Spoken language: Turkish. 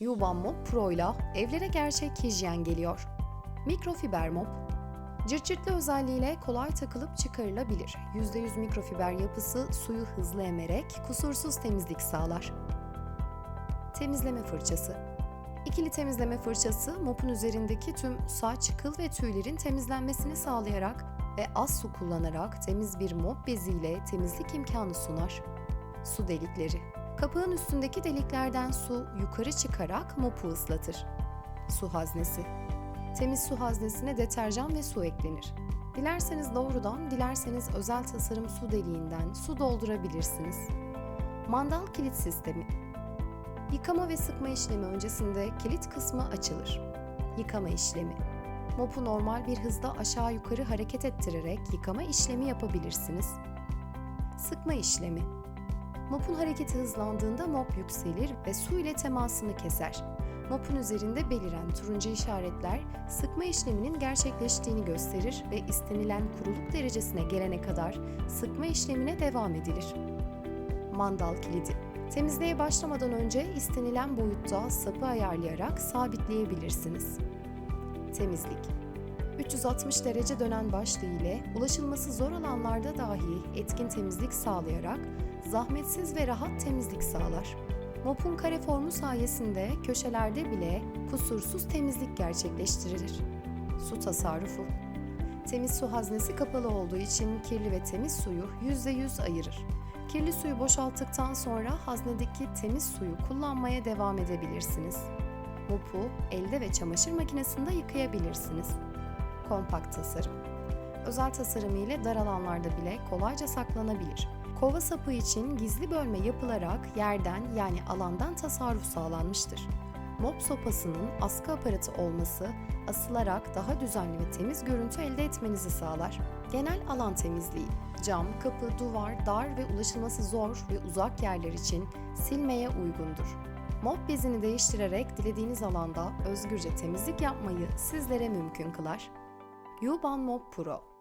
Yuban Mop Pro ile evlere gerçek hijyen geliyor. Mikrofiber mop, cırtcırtlı özelliğiyle kolay takılıp çıkarılabilir. %100 mikrofiber yapısı suyu hızlı emerek kusursuz temizlik sağlar. Temizleme fırçası İkili temizleme fırçası mopun üzerindeki tüm saç, kıl ve tüylerin temizlenmesini sağlayarak ve az su kullanarak temiz bir mop beziyle temizlik imkanı sunar. Su delikleri Kapağın üstündeki deliklerden su yukarı çıkarak mopu ıslatır. Su haznesi Temiz su haznesine deterjan ve su eklenir. Dilerseniz doğrudan, dilerseniz özel tasarım su deliğinden su doldurabilirsiniz. Mandal kilit sistemi Yıkama ve sıkma işlemi öncesinde kilit kısmı açılır. Yıkama işlemi Mopu normal bir hızda aşağı yukarı hareket ettirerek yıkama işlemi yapabilirsiniz. Sıkma işlemi Mopun hareketi hızlandığında mop yükselir ve su ile temasını keser. Mopun üzerinde beliren turuncu işaretler sıkma işleminin gerçekleştiğini gösterir ve istenilen kuruluk derecesine gelene kadar sıkma işlemine devam edilir. Mandal kilidi Temizliğe başlamadan önce istenilen boyutta sapı ayarlayarak sabitleyebilirsiniz. Temizlik 360 derece dönen başlığı ile ulaşılması zor alanlarda dahi etkin temizlik sağlayarak zahmetsiz ve rahat temizlik sağlar. Mopun kare formu sayesinde köşelerde bile kusursuz temizlik gerçekleştirilir. Su tasarrufu Temiz su haznesi kapalı olduğu için kirli ve temiz suyu %100 ayırır. Kirli suyu boşalttıktan sonra haznedeki temiz suyu kullanmaya devam edebilirsiniz. Mopu elde ve çamaşır makinesinde yıkayabilirsiniz. Kompakt tasarım. Özel tasarımı ile dar alanlarda bile kolayca saklanabilir. Kova sapı için gizli bölme yapılarak yerden yani alandan tasarruf sağlanmıştır. Mop sopasının askı aparatı olması asılarak daha düzenli ve temiz görüntü elde etmenizi sağlar. Genel alan temizliği. Cam, kapı, duvar, dar ve ulaşılması zor ve uzak yerler için silmeye uygundur. Mop bezini değiştirerek dilediğiniz alanda özgürce temizlik yapmayı sizlere mümkün kılar. Yuban Mop Pro